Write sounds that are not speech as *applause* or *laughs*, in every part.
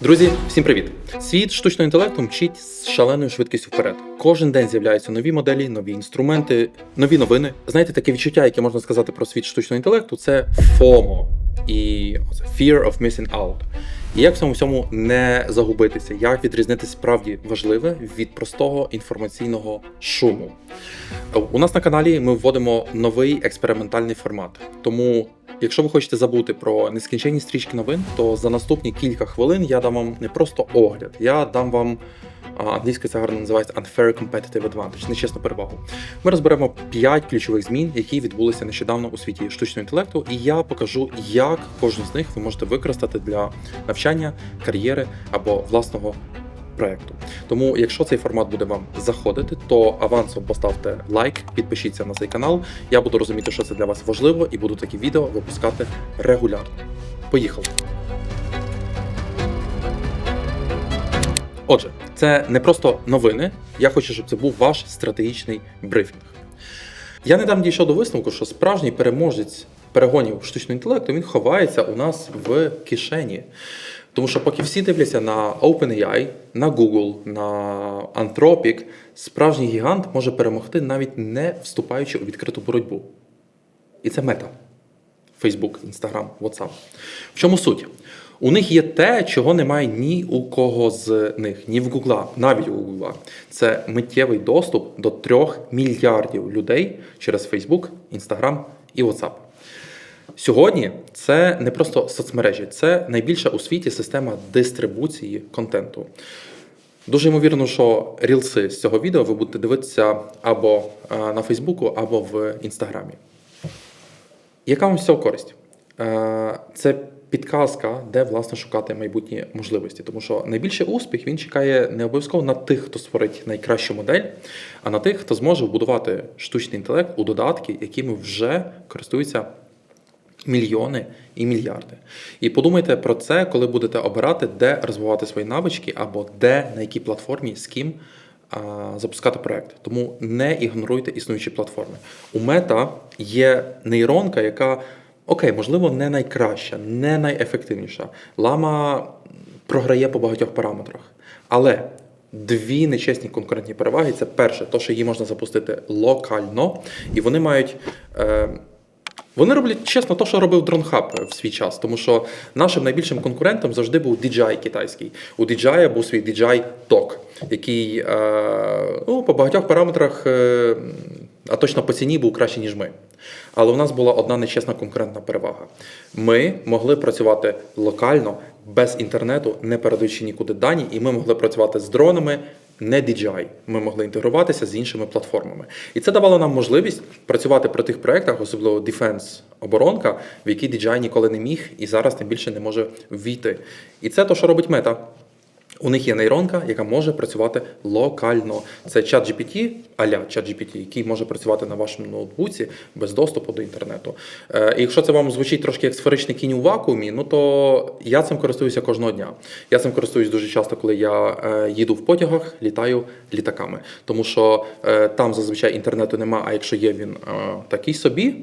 Друзі, всім привіт! Світ штучного інтелекту мчить з шаленою швидкістю вперед. Кожен день з'являються нові моделі, нові інструменти, нові новини. Знаєте, таке відчуття, яке можна сказати про світ штучного інтелекту, це FOMO і Fear of Missing Out. І як в цьому всьому не загубитися, як відрізнити справді важливе від простого інформаційного шуму. У нас на каналі ми вводимо новий експериментальний формат. Тому, якщо ви хочете забути про нескінченні стрічки новин, то за наступні кілька хвилин я дам вам не просто огляд, я дам вам англійською це гарно називається Unfair Competitive Advantage, нечесну перевагу. Ми розберемо 5 ключових змін, які відбулися нещодавно у світі штучного інтелекту, і я покажу, як кожну з них ви можете використати для навчання, кар'єри або власного проекту. Тому, якщо цей формат буде вам заходити, то авансом поставте лайк, підпишіться на цей канал. Я буду розуміти, що це для вас важливо, і буду такі відео випускати регулярно. Поїхали! Отже, це не просто новини. Я хочу, щоб це був ваш стратегічний брифінг. Я недавно дійшов до висновку, що справжній переможець перегонів штучного інтелекту він ховається у нас в кишені. Тому що поки всі дивляться на OpenAI, на Google, на Anthropic, справжній гігант може перемогти навіть не вступаючи у відкриту боротьбу. І це мета. Facebook, Instagram, WhatsApp. В чому суть? У них є те, чого немає ні у кого з них, ні в Google, навіть у Google. Це миттєвий доступ до 3 мільярдів людей через Facebook, Instagram і WhatsApp. Сьогодні це не просто соцмережі, це найбільша у світі система дистрибуції контенту. Дуже ймовірно, що рілси з цього відео ви будете дивитися або е, на Фейсбуку, або в Інстаграмі. Яка вам з цього користь? Е, Це підказка, де власне шукати майбутні можливості. Тому що найбільший успіх він чекає не обов'язково на тих, хто створить найкращу модель, а на тих, хто зможе вбудувати штучний інтелект у додатки, якими вже користуються мільйони і мільярди. І подумайте про це, коли будете обирати, де розвивати свої навички, або де на якій платформі з ким а, запускати проект. Тому не ігноруйте існуючі платформи. У мета є нейронка, яка окей, можливо, не найкраща, не найефективніша. Лама програє по багатьох параметрах. Але дві нечесні конкурентні переваги це перше, то, що її можна запустити локально, і вони мають. Е, вони роблять чесно те, що робив DroneHub в свій час, тому що нашим найбільшим конкурентом завжди був DJI китайський. У DJI був свій DJI TOC, який е, ну, по багатьох параметрах, е, а точно по ціні, був краще, ніж ми. Але у нас була одна нечесна конкурентна перевага. Ми могли працювати локально, без інтернету, не передаючи нікуди дані, і ми могли працювати з дронами. Не DJI. Ми могли інтегруватися з іншими платформами. І це давало нам можливість працювати про тих проєктах, особливо Defense, оборонка, в які DJI ніколи не міг і зараз тим більше не може ввійти. І це то, що робить мета. У них є нейронка, яка може працювати локально. Це чат GPT, аля чат GPT, який може працювати на вашому ноутбуці без доступу до інтернету. Е, і якщо це вам звучить трошки як сферичний кінь у вакуумі, ну то я цим користуюся кожного дня. Я цим користуюсь дуже часто, коли я е, їду в потягах, літаю літаками. Тому що е, там зазвичай інтернету нема, а якщо є він такий собі.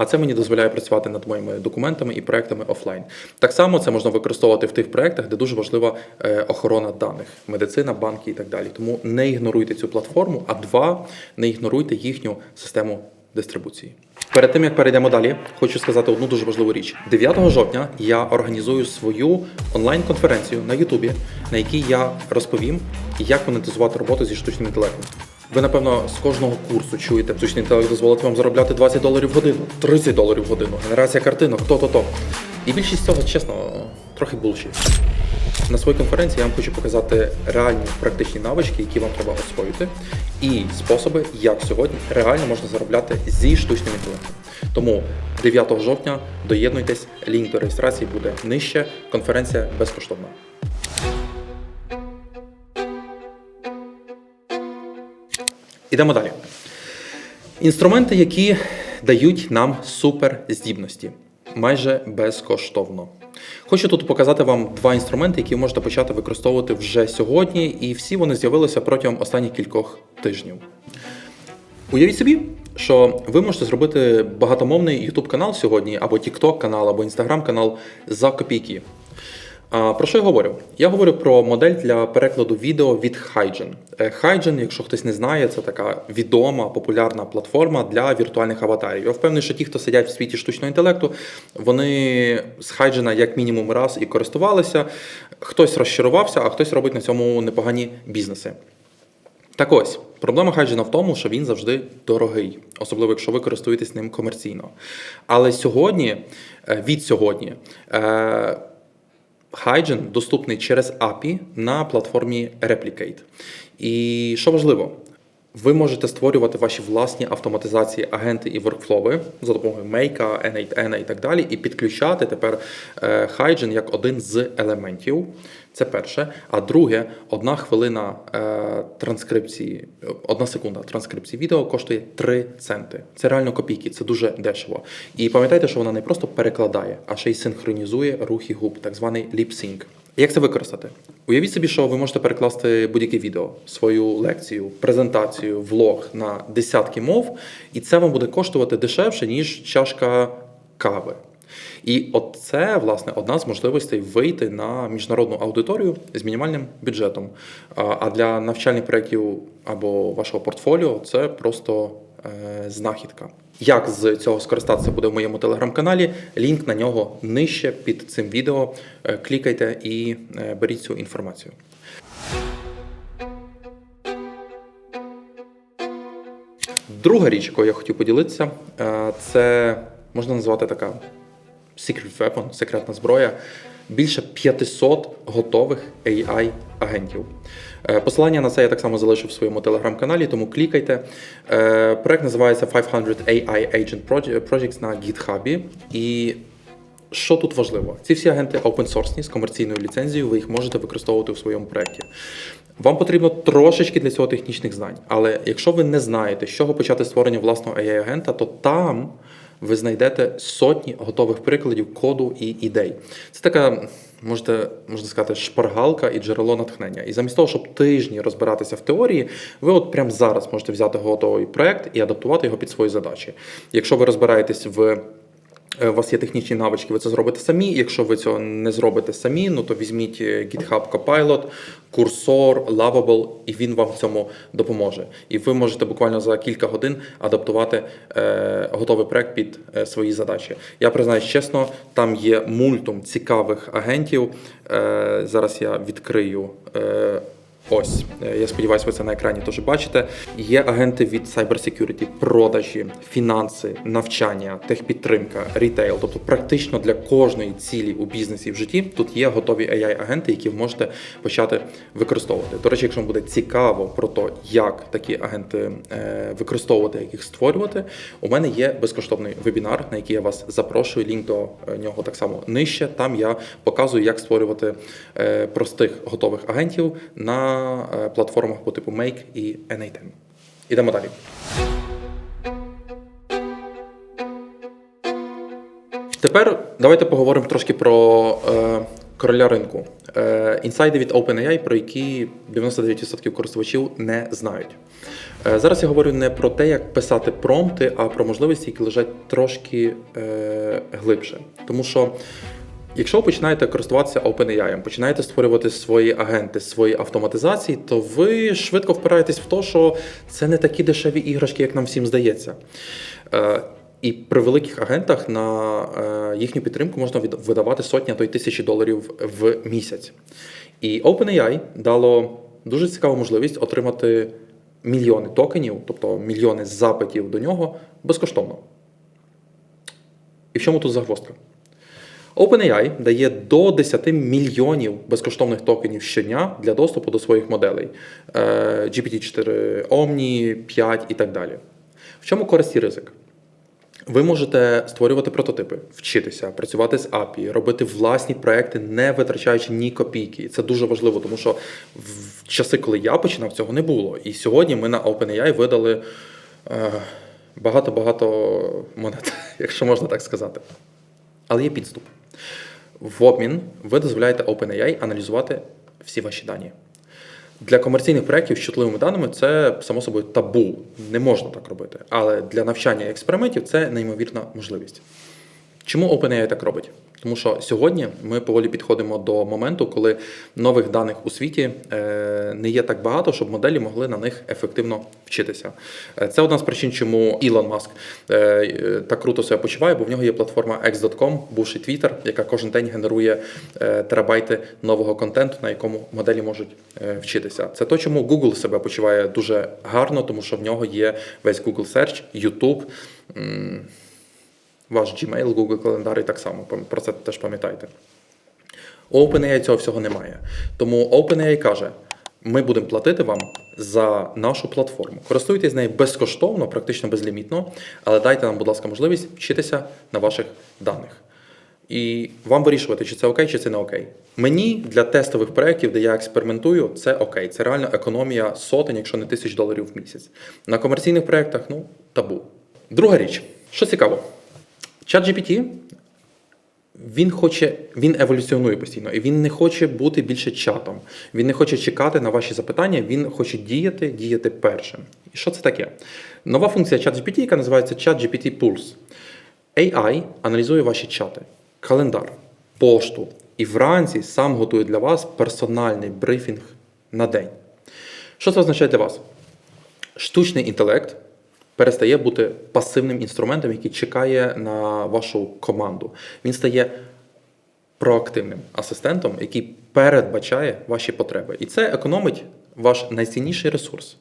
А це мені дозволяє працювати над моїми документами і проектами офлайн. Так само це можна використовувати в тих проектах, де дуже важлива е, охорона даних, медицина, банки і так далі. Тому не ігноруйте цю платформу, а два не ігноруйте їхню систему дистрибуції. Перед тим як перейдемо далі, хочу сказати одну дуже важливу річ. 9 жовтня я організую свою онлайн-конференцію на Ютубі, на якій я розповім, як монетизувати роботу зі штучним інтелектом. Ви, напевно, з кожного курсу чуєте, штучний інтелект дозволить вам заробляти 20 доларів в годину, 30 доларів в годину, генерація картинок, то, то, то. І більшість цього, чесно, трохи булші. На своїй конференції я вам хочу показати реальні практичні навички, які вам треба освоїти, і способи, як сьогодні реально можна заробляти зі штучним інтелектом. Тому 9 жовтня доєднуйтесь, лінк до реєстрації буде нижче. Конференція безкоштовна. Ідемо далі. Інструменти, які дають нам суперздібності майже безкоштовно. Хочу тут показати вам два інструменти, які можете почати використовувати вже сьогодні, і всі вони з'явилися протягом останніх кількох тижнів. Уявіть собі, що ви можете зробити багатомовний YouTube канал сьогодні, або TikTok канал, або Instagram канал за копійки. Про що я говорю? Я говорю про модель для перекладу відео від Hygen. Е, Hygen, якщо хтось не знає, це така відома популярна платформа для віртуальних аватарів. Я впевнений, що ті, хто сидять в світі штучного інтелекту, вони з Hygen як мінімум раз і користувалися. Хтось розчарувався, а хтось робить на цьому непогані бізнеси. Так ось, проблема Хайджена в тому, що він завжди дорогий, особливо якщо ви користуєтесь ним комерційно. Але сьогодні, е, від сьогодні, е, Hygen доступний через API на платформі Replicate. І що важливо, ви можете створювати ваші власні автоматизації, агенти і воркфлови за допомогою Make, N8N і так далі, і підключати тепер е, Hygen як один з елементів. Це перше. А друге, одна хвилина е, транскрипції, одна секунда транскрипції відео коштує 3 центи. Це реально копійки, це дуже дешево. І пам'ятайте, що вона не просто перекладає, а ще й синхронізує рухи губ, так званий lip-sync. Як це використати? Уявіть собі, що ви можете перекласти будь-яке відео, свою лекцію, презентацію, влог на десятки мов, і це вам буде коштувати дешевше, ніж чашка кави. І от це, власне, одна з можливостей вийти на міжнародну аудиторію з мінімальним бюджетом. А для навчальних проєктів або вашого портфоліо це просто знахідка. Як з цього скористатися буде в моєму телеграм-каналі? Лінк на нього нижче під цим відео. Е, Клікайте і е, беріть цю інформацію. Друга річ, якою я хотів поділитися, е, це можна назвати така secret weapon, секретна зброя. Більше 500 готових AI-агентів. Е, Посилання на це я так само залишив в своєму телеграм-каналі, тому клікайте. Е, Проект називається 500 AI Agent Projects на GitHub. І що тут важливо? Ці всі агенти source з комерційною ліцензією, ви їх можете використовувати у своєму проєкті. Вам потрібно трошечки для цього технічних знань. Але якщо ви не знаєте, з чого почати створення власного AI-агента, то там ви знайдете сотні готових прикладів коду і ідей. Це така, можете, можна сказати, шпаргалка і джерело натхнення. І замість того, щоб тижні розбиратися в теорії, ви от прямо зараз можете взяти готовий проект і адаптувати його під свої задачі. Якщо ви розбираєтесь в у вас є технічні навички, ви це зробите самі. Якщо ви цього не зробите самі, ну то візьміть е, GitHub Copilot, Cursor, Lovable, і він вам в цьому допоможе. І ви можете буквально за кілька годин адаптувати е, готовий проект під е, свої задачі. Я признаюсь чесно, там є мультум цікавих агентів. Е, зараз я відкрию. Е, Ось, е, я сподіваюся, ви це на екрані теж бачите. Є агенти від cybersecurity, продажі, фінанси, навчання, техпідтримка, рітейл. Тобто, практично для кожної цілі у бізнесі в житті тут є готові AI-агенти, які ви можете почати використовувати. До речі, якщо вам буде цікаво про те, як такі агенти е, використовувати, як їх створювати, у мене є безкоштовний вебінар, на який я вас запрошую. Лінк до е, нього так само нижче. Там я показую, як створювати простих готових агентів на е, платформах по типу Make і N8. Ідемо далі. Тепер давайте поговоримо трошки про е, короля ринку. Е, інсайди від OpenAI, про які 99% користувачів не знають. Е, зараз я говорю не про те, як писати промпти, а про можливості, які лежать трошки е, глибше. Тому що Якщо ви починаєте користуватися OpenAI, починаєте створювати свої агенти, свої автоматизації, то ви швидко впираєтесь в те, що це не такі дешеві іграшки, як нам всім здається. Е, І при великих агентах на е, їхню підтримку можна видавати сотні, а то й тисячі доларів в місяць. І OpenAI дало дуже цікаву можливість отримати мільйони токенів, тобто мільйони запитів до нього безкоштовно. І в чому тут загвоздка? OpenAI дає до 10 мільйонів безкоштовних токенів щодня для доступу до своїх моделей Е, GPT-4 Omni, 5 і так далі. В чому користь і ризик? Ви можете створювати прототипи, вчитися, працювати з API, робити власні проекти, не витрачаючи ні копійки. Це дуже важливо, тому що в часи, коли я починав, цього не було. І сьогодні ми на OpenAI видали е, багато-багато монет, *laughs* якщо можна так сказати. Але є підступ. В обмін ви дозволяєте OpenAI аналізувати всі ваші дані. Для комерційних проєктів з чутливими даними це само собою табу. Не можна так робити. Але для навчання і експериментів це неймовірна можливість. Чому OpenAI так робить? Тому що сьогодні ми поволі підходимо до моменту, коли нових даних у світі е, не є так багато, щоб моделі могли на них ефективно вчитися. Е, Це одна з причин, чому Ілон Маск е, так круто себе почуває, бо в нього є платформа X.com, бувший Twitter, яка кожен день генерує терабайти нового контенту, на якому моделі можуть вчитися. Це то, чому Google себе почуває дуже гарно, тому що в нього є весь Google Search, YouTube. Ваш Gmail, Google календар і так само. Про це теж пам'ятайте. У OpenAI цього всього немає. Тому OpenAI каже: ми будемо платити вам за нашу платформу. Користуйтесь нею безкоштовно, практично безлімітно, але дайте нам, будь ласка, можливість вчитися на ваших даних. І вам вирішувати, чи це окей, чи це не окей. Мені для тестових проєктів, де я експериментую, це окей. Це реально економія сотень, якщо не тисяч доларів в місяць. На комерційних проєктах, ну, табу. Друга річ, що цікаво, ChatGPT він хоче, він еволюціонує постійно, і він не хоче бути більше чатом. Він не хоче чекати на ваші запитання, він хоче діяти, діяти першим. І що це таке? Нова функція ChatGPT, яка називається ChatGPT Pulse. AI аналізує ваші чати, календар, пошту і вранці сам готує для вас персональний брифінг на день. Що це означає для вас? Штучний інтелект перестає бути пасивним інструментом, який чекає на вашу команду. Він стає проактивним асистентом, який передбачає ваші потреби. І це економить ваш найцінніший ресурс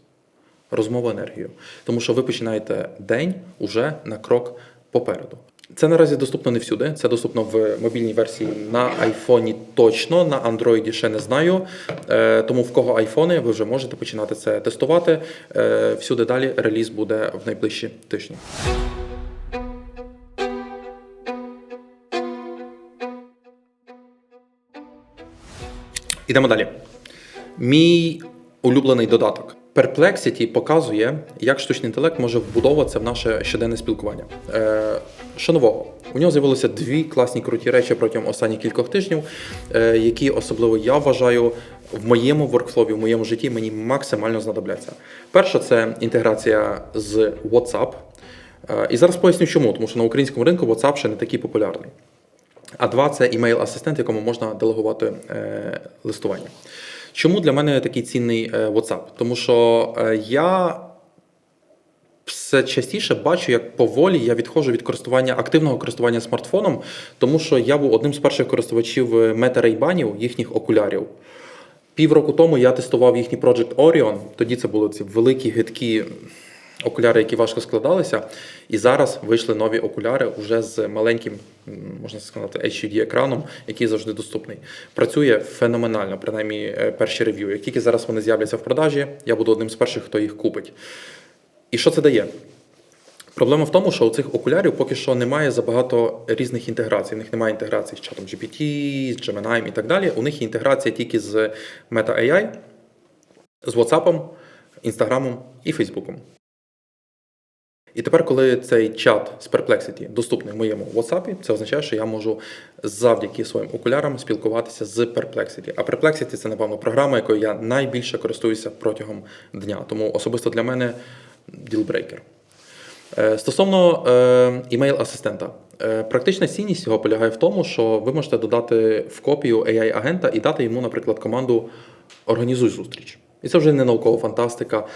розмову енергію. Тому що ви починаєте день уже на крок попереду. Це наразі доступно не всюди. Це доступно в мобільній версії на айфоні точно, на андроїді ще не знаю. Е, Тому в кого айфони, ви вже можете починати це тестувати. Е, Всюди далі реліз буде в найближчі тижні. Ідемо далі. Мій улюблений додаток. Perplexity показує, як штучний інтелект може вбудовуватися в наше щоденне спілкування. Що нового? У нього з'явилося дві класні круті речі протягом останніх кількох тижнів, е, які особливо я вважаю в моєму воркфлові, в моєму житті мені максимально знадобляться. Перше це інтеграція з WhatsApp. Е, і зараз поясню чому, тому що на українському ринку WhatsApp ще не такий популярний. А два це імейл-асистент, якому можна делегувати е, листування. Чому для мене такий цінний WhatsApp? Тому що я все частіше бачу, як поволі я відходжу від користування активного користування смартфоном, тому що я був одним з перших користувачів е, Ray-Banів, їхніх окулярів. Півроку тому я тестував їхній Project Orion. Тоді це були ці великі гидкі окуляри, які важко складалися. І зараз вийшли нові окуляри вже з маленьким, можна сказати, HUD-екраном, який завжди доступний. Працює феноменально, принаймні е, перші рев'ю. Як тільки зараз вони з'являться в продажі, я буду одним з перших, хто їх купить. І що це дає? Проблема в тому, що у цих окулярів поки що немає забагато різних інтеграцій. У них немає інтеграції з чатом GPT, з Gemini і так далі. У них є інтеграція тільки з Meta AI, з WhatsApp, Instagram і Facebook. І тепер, коли цей чат з Perplexity доступний в моєму WhatsApp, це означає, що я можу завдяки своїм окулярам спілкуватися з Perplexity. А Perplexity – це, напевно, програма, якою я найбільше користуюся протягом дня. Тому особисто для мене ділбрейкер. Е, Стосовно е, імейл-асистента, Е, практична цінність його полягає в тому, що ви можете додати в копію AI-агента і дати йому, наприклад, команду Організуй зустріч. І це вже не наукова фантастика,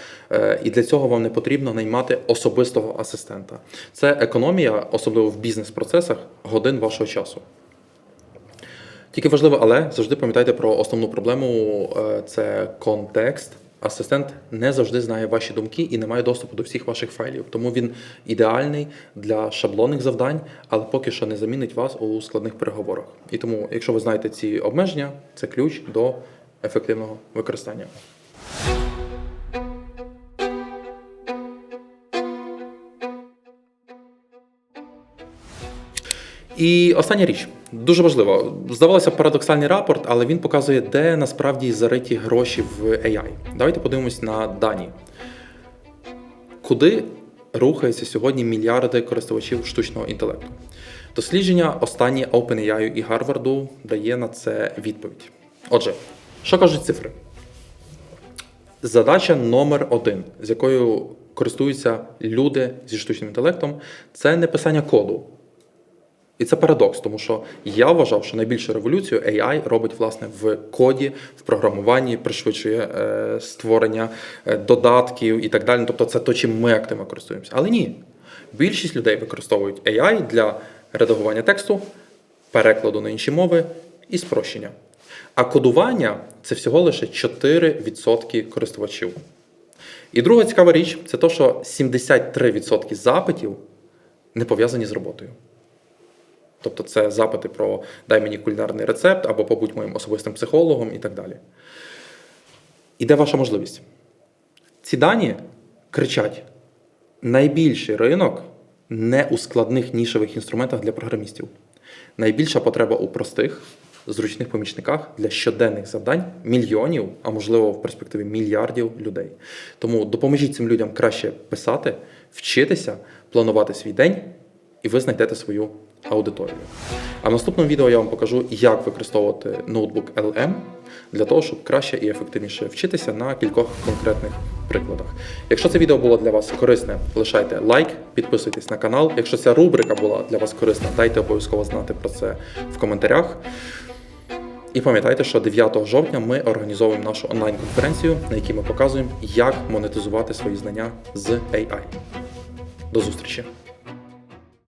і для цього вам не потрібно наймати особистого асистента. Це економія, особливо в бізнес-процесах, годин вашого часу. Тільки важливо, але завжди пам'ятайте про основну проблему це контекст. Асистент не завжди знає ваші думки і не має доступу до всіх ваших файлів. Тому він ідеальний для шаблонних завдань, але поки що не замінить вас у складних переговорах. І тому, якщо ви знаєте ці обмеження, це ключ до ефективного використання. І остання річ дуже важливо. Здавалося, парадоксальний рапорт, але він показує, де насправді зариті гроші в AI. Давайте подивимось на дані. Куди рухаються сьогодні мільярди користувачів штучного інтелекту? Дослідження останнє OpenAI і Гарварду дає на це відповідь. Отже, що кажуть цифри? Задача номер один, з якою користуються люди зі штучним інтелектом, це не писання коду. І це парадокс, тому що я вважав, що найбільшу революцію AI робить власне в коді, в програмуванні, пришвидшує е, створення е, додатків і так далі. Тобто це то, чим ми активно користуємося. Але ні. Більшість людей використовують AI для редагування тексту, перекладу на інші мови і спрощення. А кодування це всього лише 4% користувачів. І друга цікава річ це те, що 73% запитів не пов'язані з роботою. Тобто це запити про дай мені кулінарний рецепт або побудь моїм особистим психологом і так далі. І де ваша можливість? Ці дані кричать: найбільший ринок не у складних нішевих інструментах для програмістів. Найбільша потреба у простих, зручних помічниках для щоденних завдань мільйонів, а можливо в перспективі мільярдів людей. Тому допоможіть цим людям краще писати, вчитися, планувати свій день, і ви знайдете свою аудиторію. А в наступному відео я вам покажу, як використовувати ноутбук LM для того, щоб краще і ефективніше вчитися на кількох конкретних прикладах. Якщо це відео було для вас корисне, лишайте лайк, підписуйтесь на канал. Якщо ця рубрика була для вас корисна, дайте обов'язково знати про це в коментарях. І пам'ятайте, що 9 жовтня ми організовуємо нашу онлайн-конференцію, на якій ми показуємо, як монетизувати свої знання з AI. До зустрічі!